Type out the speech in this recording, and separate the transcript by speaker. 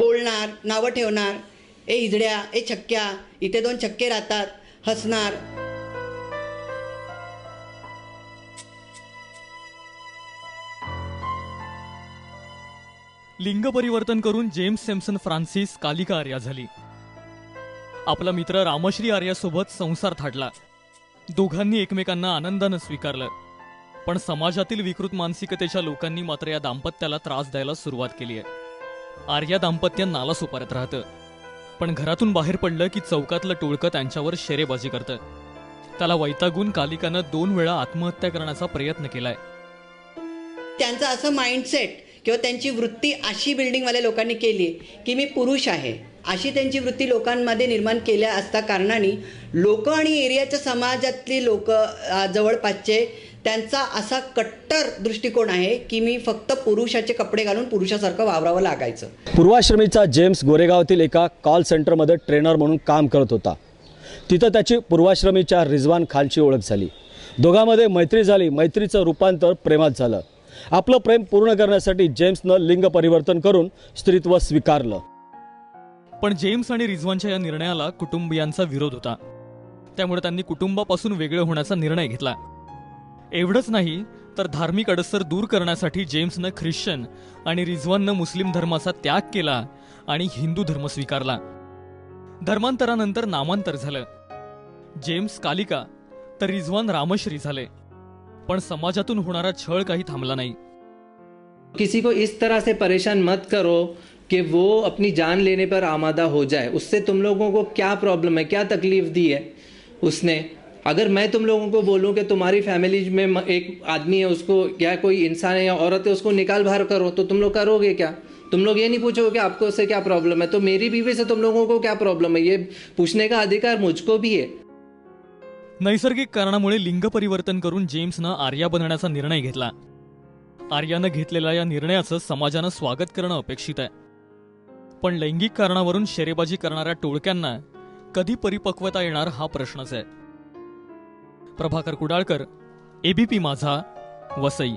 Speaker 1: बोलणार नावं ठेवणार ए इजड्या ए छक्क्या इथे दोन छक्के राहतात हसणार.
Speaker 2: लिंग परिवर्तन करून James Samson Francis Kalika Arya झाली. आपला मित्र रामश्री आर्यासोबत संसार थाटला. दोघांनी एकमेकांना आनंदानं स्वीकारलं. पण समाजातील विकृत मानसिकतेच्या लोकांनी मात्र या दाम्पत्याला त्रास द्यायला सुरुवात केली आहे. आर्या दाम्पत्य नाला सुपारत राहतं. पण घरातून बाहेर पडलं की चौकातलं टोळकं त्यांच्यावर शेरेबाजी करतं. त्याला वैतागून कालिकानं दोन वेळा आत्महत्या करण्याचा प्रयत्न केलाय.
Speaker 1: त्यांचं असं माइंडसेट किंवा त्यांची वृत्ती अशी बिल्डिंगवाल्या लोकांनी केली की मी पुरुष आहे. अशी त्यांची वृत्ती लोकांमध्ये निर्माण केल्या असता कारणाने लोक आणि एरियाच्या समाजातली लोक जवळपासचे त्यांचा असा कट्टर दृष्टिकोन आहे की मी फक्त पुरुषाचे कपडे घालून पुरुषासारखं वावरावं लागायचं.
Speaker 3: पूर्वाश्रमीचा जेम्स गोरेगावातील एका कॉल सेंटरमध्ये ट्रेनर म्हणून काम करत होता. तिथं त्याची पूर्वाश्रमीच्या रिझवान खानची ओळख झाली. दोघांमध्ये मैत्री झाली मैत्रीचं रूपांतर प्रेमात झालं. आपलं प्रेम पूर्ण करण्यासाठी जेम्सनं लिंग परिवर्तन करून स्त्रीत्व स्वीकारलं.
Speaker 2: पण जेम्स आणि रिझवानच्या या निर्णयाला कुटुंबियांचा विरोध होता. त्यामुळे त्यांनी कुटुंबापासून वेगळं होण्याचा निर्णय घेतला. एवढंच नाही तर धार्मिक अडसर दूर करण्यासाठी जेम्सनं ख्रिश्चन आणि रिझवाननं मुस्लिम धर्माचा त्याग केला आणि हिंदू धर्म स्वीकारला. धर्मांतरानंतर नामांतर झालं. जेम्स कालिका तर रिझवान रामश्री झाले. पण समाजातून होणारा छळ काही थांबला नाही.
Speaker 4: किसी को इस तरह से परेशान मत करो कि वो अपनी जान लेने पर आमादा हो जाए। उससे तुम लोगों को क्या प्रॉब्लम है? क्या तकलीफ दी है? उसने अगर मैं तुम लोगों को बोलूं कि तुम्हारी फैमिली में म- एक आदमी है उसको या कोई इंसान है या औरत है उसको निकाल बाहर करो तो तुम लोग करोगे क्या? तुम लोग ये नहीं पूछोगे कि आपको उससे क्या प्रॉब्लम है? तो मेरी बीवी से तुम लोगों को क्या प्रॉब्लम है? ये पूछने का अधिकार मुझको भी है।
Speaker 2: नैसर्गिक कारणामुळे लिंग परिवर्तन करून जेम्सनं आर्या बनण्याचा निर्णय घेतला. आर्यानं घेतलेल्या या निर्णयाचं समाजानं स्वागत करणं अपेक्षित आहे. पण लैंगिक कारणावरून शेरेबाजी करणाऱ्या टोळक्यांना कधी परिपक्वता येणार हा प्रश्नच आहे. प्रभाकर कुडाळकर एबीपी माझा वसई.